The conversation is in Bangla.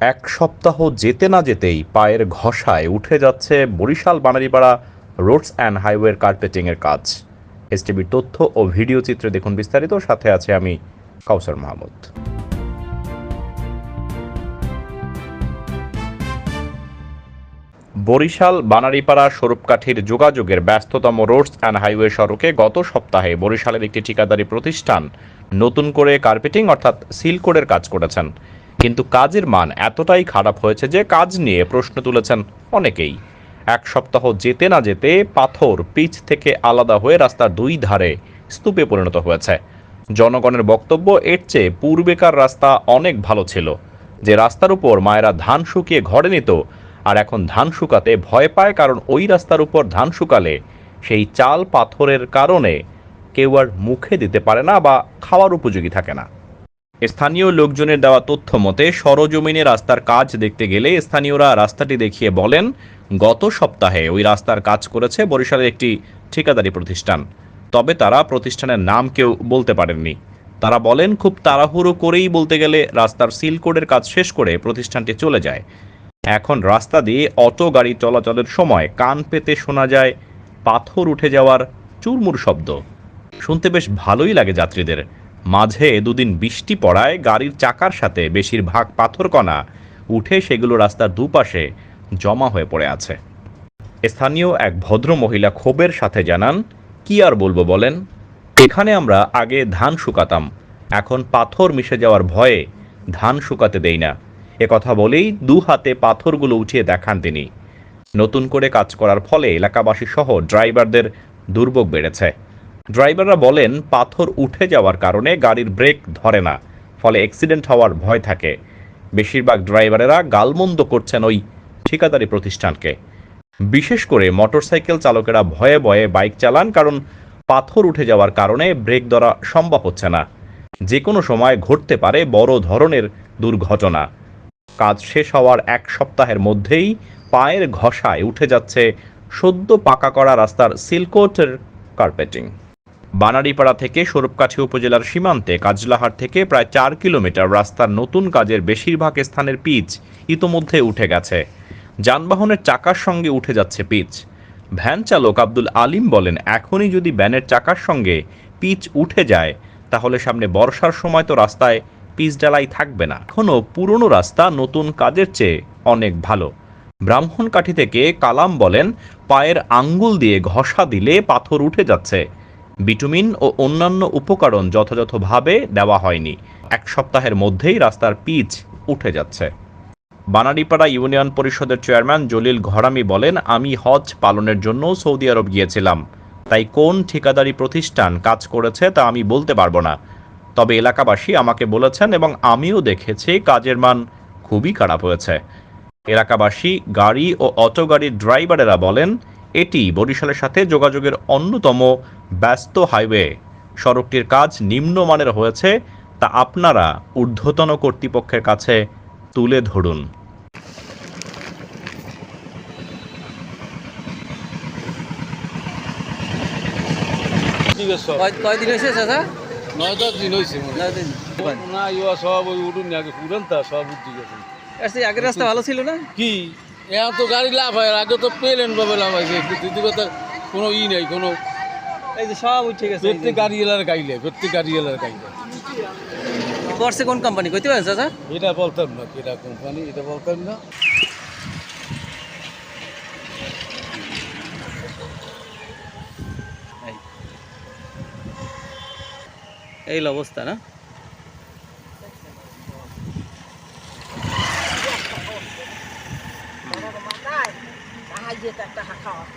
এক সপ্তাহ যেতে না যেতেই পায়ের ঘষায় উঠে যাচ্ছে বরিশাল বানারীপাড়া রোডস অ্যান্ড হাইওয়ের কার্পেটিংয়ের কাজ। এসটিভির তথ্য ও ভিডিও চিত্রে দেখুন বিস্তারিত। সাথে আছে আমি কাউসার মাহমুদ। বরিশাল বানারীপাড়া স্বরূপকাঠির যোগাযোগের ব্যস্ততম রোডস অ্যান্ড হাইওয়ে সড়কে গত সপ্তাহে বরিশালের একটি ঠিকাদারি প্রতিষ্ঠান নতুন করে কার্পেটিং অর্থাৎ সিলকোডের কাজ করেছেন। কিন্তু কাজের মান এতটাই খারাপ হয়েছে যে কাজ নিয়ে প্রশ্ন তুলেছেন অনেকেই। এক সপ্তাহ যেতে না যেতে পাথর পিচ থেকে আলাদা হয়ে রাস্তার দুই ধারে স্তূপে পরিণত হয়েছে। জনগণের বক্তব্য এর চেয়ে পূর্বেকার রাস্তা অনেক ভালো ছিল। যে রাস্তার উপর মায়েরা ধান শুকিয়ে ঘরে নিত আর এখন ধান শুকাতে ভয় পায় কারণ ওই রাস্তার উপর ধান শুকালে সেই চাল পাথরের কারণে কেউ আর মুখে দিতে পারে না বা খাওয়ার উপযোগী থাকে না। স্থানীয় লোকজনের দেওয়া তথ্য মতে, সরজমিনে রাস্তার কাজ দেখতে গেলে স্থানীয়রা রাস্তাটি দেখিয়ে বলেন, গত সপ্তাহে ওই রাস্তার কাজ করেছে বরিশালের একটি ঠিকাদারি প্রতিষ্ঠান। তবে তারা প্রতিষ্ঠানের নাম কেউ বলতে পারেননি। তারা বলেন, খুব তাড়াহুড়ো করেই বলতে গেলে রাস্তার সিল কোডের কাজ শেষ করে প্রতিষ্ঠানটি চলে যায়। এখন রাস্তা দিয়ে অটো গাড়ি চলাচলের সময় কান পেতে শোনা যায়, পাথর উঠে যাওয়ার চুরমুর শব্দ। শুনতে বেশ ভালোই লাগে যাত্রীদের। মাঝে দুদিন বৃষ্টি পড়ায় গাড়ির চাকার সাথে বেশিরভাগ পাথরকণা উঠে সেগুলো রাস্তার দুপাশে জমা হয়ে পড়ে আছে। স্থানীয় এক ভদ্র মহিলা ক্ষোভের সাথে জানান, কি আর বলব বলেন? এখানে আমরা আগে ধান শুকাতাম, এখন পাথর মিশে যাওয়ার ভয়ে ধান শুকাতে দেই না। এ কথা বলেই দু হাতে পাথরগুলো উঠিয়ে দেখান তিনি। নতুন করে কাজ করার ফলে এলাকাবাসী সহ ড্রাইভারদের দুর্ভোগ বেড়েছে। ড্রাইভাররা বলেন, পাথর উঠে যাওয়ার কারণে গাড়ির ব্রেক ধরে না, ফলে অ্যাক্সিডেন্ট হওয়ার ভয় থাকে। বেশিরভাগ ড্রাইভারেরা গালমন্দ করছেন ওই ঠিকাদারি প্রতিষ্ঠানকে। বিশেষ করে মোটরসাইকেল চালকেরা ভয়ে ভয়ে বাইক চালান, কারণ পাথর উঠে যাওয়ার কারণে ব্রেক ধরা সম্ভব হচ্ছে না। যে কোনো সময় ঘটতে পারে বড় ধরনের দুর্ঘটনা। কাজ শেষ হওয়ার এক সপ্তাহের মধ্যেই পায়ের ঘষায় উঠে যাচ্ছে সদ্য পাকা করা রাস্তার সিলকোটের কার্পেটিং। বানারীপাড়া থেকে স্বরূপকাঠি উপজেলার সীমান্তে কাজলাহার থেকে প্রায় চার কিলোমিটার রাস্তার নতুন কাজের বেশিরভাগ স্থানের পিচ ইতোমধ্যে উঠে গেছে। যানবাহনের চাকার সঙ্গে উঠে যাচ্ছে পিচ। ভ্যান চালক আব্দুল আলিম বলেন, এখনই যদি ভ্যানের চাকার সঙ্গে পিচ উঠে যায়, তাহলে সামনে বর্ষার সময় তো রাস্তায় পিচ ডালাই থাকবে না। এখনও পুরনো রাস্তা নতুন কাজের চেয়ে অনেক ভালো। ব্রাহ্মণকাঠি থেকে কালাম বলেন, পায়ের আঙ্গুল দিয়ে ঘষা দিলে পাথর উঠে যাচ্ছে। বিটুমিন ও অন্যান্য উপকরণ যথাযথভাবে দেওয়া হয়নি। এক সপ্তাহের মধ্যেই রাস্তার পিচ উঠে যাচ্ছে। বানারীপাড়া ইউনিয়ন পরিষদের চেয়ারম্যান জলিল ঘরামি বলেন, আমি হজ পালনের জন্য সৌদি আরব গিয়েছিলাম। তাই কোন ঠিকাদারি প্রতিষ্ঠান কাজ করেছে তা আমি বলতে পারব না। তবে এলাকাবাসী আমাকে বলেছেন এবং আমিও দেখেছি কাজের মান খুবই খারাপ হয়েছে। এলাকাবাসী গাড়ি ও অটো গাড়ির ড্রাইভারেরা বলেন এটি বরিশালের সাথে যোগাযোগের অন্যতম ব্যস্ত হাইওয়ে। সড়কটির কাজ নিম্নমানের হয়েছে তা আপনারা ঊর্ধ্বতন কর্তৃপক্ষের কাছে তুলে ধরুন। কয়দিন হয়েছে চাচা? নয় দশ দিন হয়েছে। নয় দিন। না ইয়া সব ওই উঠুন আগে পুরান তা সব উঠে গেছে আগের রাস্তা ভালো ছিল না? কি? এখন তো গাড়ি লাভ হয় আগে তো পেলেন পাবে লাভ হয়েছে দ্বিতীয় কথা কোনো ই নেই কোনো এই যে সব উঠে গেছে। প্রত্যেক গাড়ি এলার গাইলে প্রত্যেক গাড়ি এলার গাইলে। করছে কোন কোম্পানি কইতে পারেন চাচা? এটা বলতাম না এটা কোম্পানি এটা বলতাম না। এই। অবস্থা না? Tá, tá, ó.